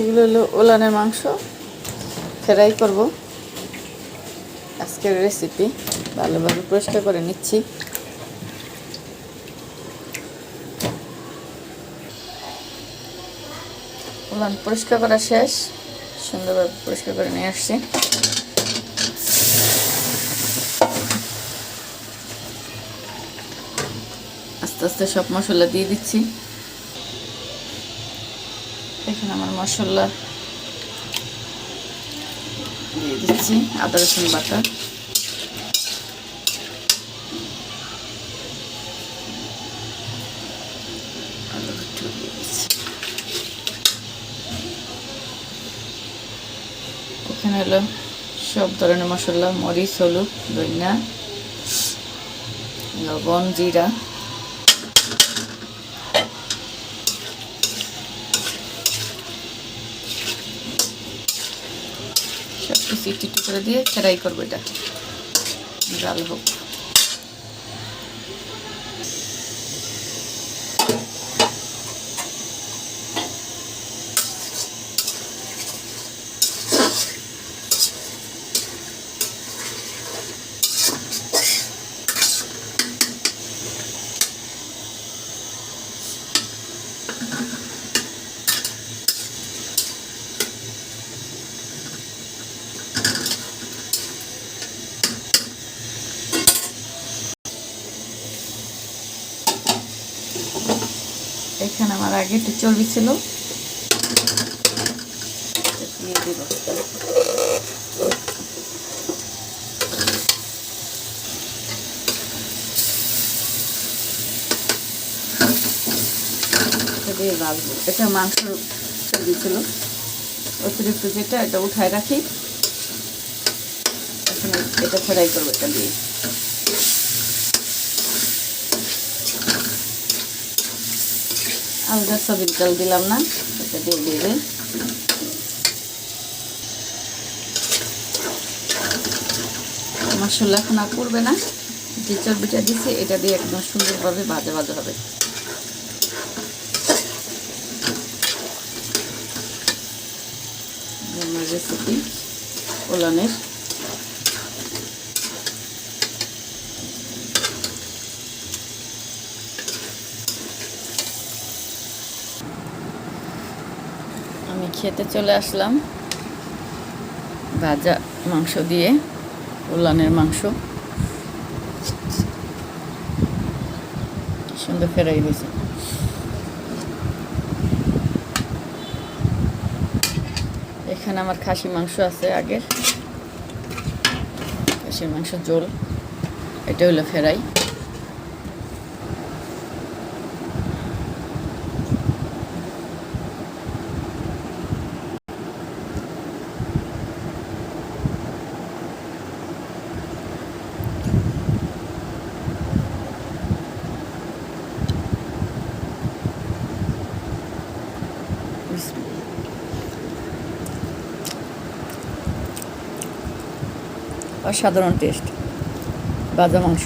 এগুলো হলো ওলানের মাংস। ফ্রাই করব। আজকের রেসিপি ভালোভাবে পরিষ্কার করে নিচ্ছি। ওলান পরিষ্কার করা শেষ। সুন্দরভাবে পরিষ্কার করে নিয়ে আসছি। আস্তে আস্তে সব মশলা দিয়ে দিচ্ছি। এখানে আমার মশলা দিয়ে দিচ্ছি আদা রসুন বাটা। এখানে হলো সব ধরনের মশলা মরিচ, হলুদ, ধনিয়া, লবণ, জিরা একটু করে দিয়ে ফ্রাই করব এটা। জাল হোক এখানে আমার আগে একটু চর্বি ছিল। এটা মাংসর চর্বি ছিল। অতিরিক্ত যেটা, এটা উঠায় রাখি। এখন এটা ফ্রাই করব, এটা দিয়ে। আলগা সবির তেল দিলাম না, এটা দিয়ে দিবে মশলা এখন আর পড়বে না, যে চর্বিটা দিছি, এটা দিয়ে একদম সুন্দরভাবে ভাজা ভাজা হবে। রেসিপি ওলানের। আমি খেতে চলে আসলাম। ভাজা মাংস দিয়ে, উলানের মাংস। সুন্দর ফেরাই হয়েছে। এখানে আমার খাসি মাংস আছে আগের। খাসির মাংস জোল এটা হলো ফেরাই। অসাধারণ টেস্ট ভাজা মাংস।